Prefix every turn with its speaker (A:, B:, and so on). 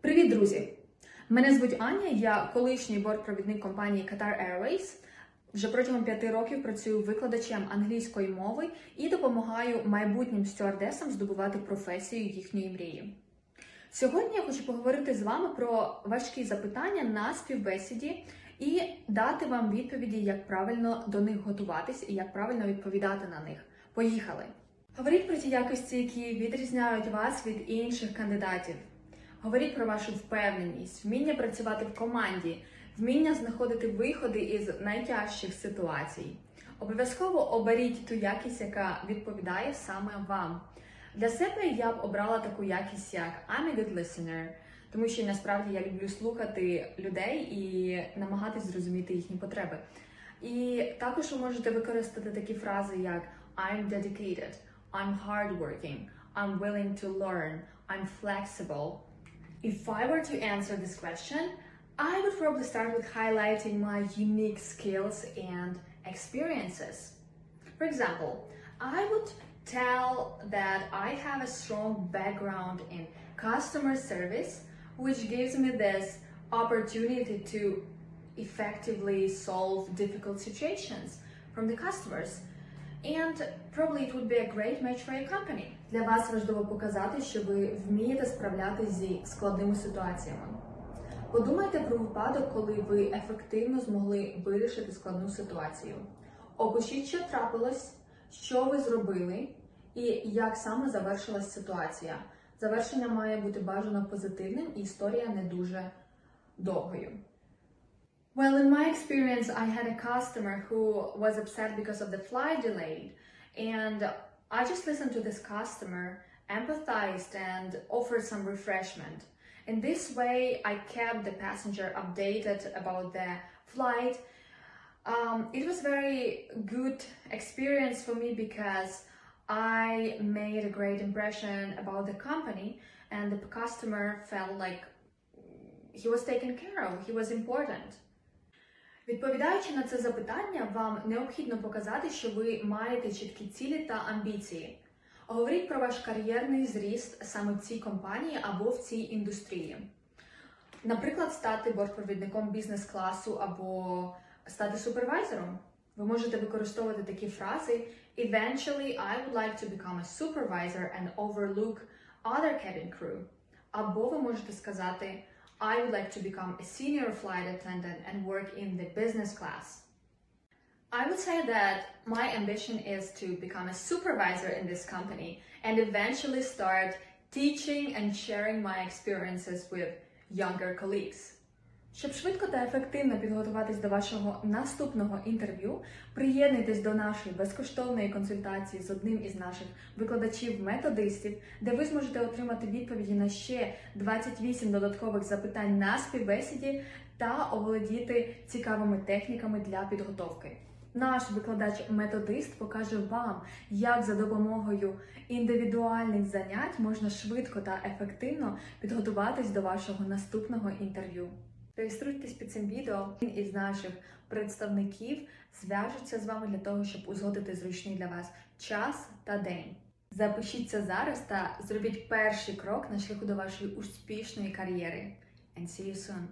A: Привіт, друзі! Мене звуть Аня, я колишній бортпровідник компанії Qatar Airways. Вже протягом п'яти років працюю викладачем англійської мови і допомагаю майбутнім стюардесам здобувати професію їхньої мрії. Сьогодні я хочу поговорити з вами про важкі запитання на співбесіді і дати вам відповіді, як правильно до них готуватись і як правильно відповідати на них. Поїхали! Говоріть про ті якості, які відрізняють вас від інших кандидатів. Говоріть про вашу впевненість, вміння працювати в команді, вміння знаходити виходи із найтяжчих ситуацій. Обов'язково оберіть ту якість, яка відповідає саме вам. Для себе я б обрала таку якість, як I'm a good listener, тому що насправді я люблю слухати людей і намагатись зрозуміти їхні потреби. І також ви можете використати такі фрази, як I'm dedicated, I'm hardworking, I'm willing to learn, I'm flexible. If I were to answer this question, I would probably start with highlighting my unique skills and experiences. For example, I would tell that I have a strong background in customer service, which gives me this opportunity to effectively solve difficult situations from the customers. And probably it would be a great match for your company. Для вас важливо показати, що ви вмієте справлятися зі складними ситуаціями. Подумайте про випадок, коли ви ефективно змогли вирішити складну ситуацію. Опишіть, що трапилось, що ви зробили і як саме завершилась ситуація. Завершення має бути бажано позитивним і історія не дуже довгою. Well, in my experience, I had a customer who was upset because of the flight delayed, and I just listened to this customer, empathized, and offered some refreshment. In this way, I kept the passenger updated about the flight. Um, it was very good experience for me because I made a great impression about the company, and the customer felt like he was taken care of. He was important. Відповідаючи на це запитання, вам необхідно показати, що ви маєте чіткі цілі та амбіції. Говоріть про ваш кар'єрний зріст саме в цій компанії або в цій індустрії. Наприклад, стати бортпровідником бізнес-класу або стати супервайзером. Ви можете використовувати такі фрази Eventually, I would like to become a supervisor and overlook other cabin crew. Або ви можете сказати I would like to become a senior flight attendant and work in the business class. I would say that my ambition is to become a supervisor in this company and eventually start teaching and sharing my experiences with younger colleagues. Щоб швидко та ефективно підготуватись до вашого наступного інтерв'ю, приєднуйтесь до нашої безкоштовної консультації з одним із наших викладачів-методистів, де ви зможете отримати відповіді на ще 28 додаткових запитань на співбесіді та оволодіти цікавими техніками для підготовки. Наш викладач-методист покаже вам, як за допомогою індивідуальних занять можна швидко та ефективно підготуватись до вашого наступного інтерв'ю. Реєструйтесь під цим відео. Він із наших представників зв'яжеться з вами для того, щоб узгодити зручний для вас час та день. Запишіться зараз та зробіть перший крок на шляху до вашої успішної кар'єри. And see you soon!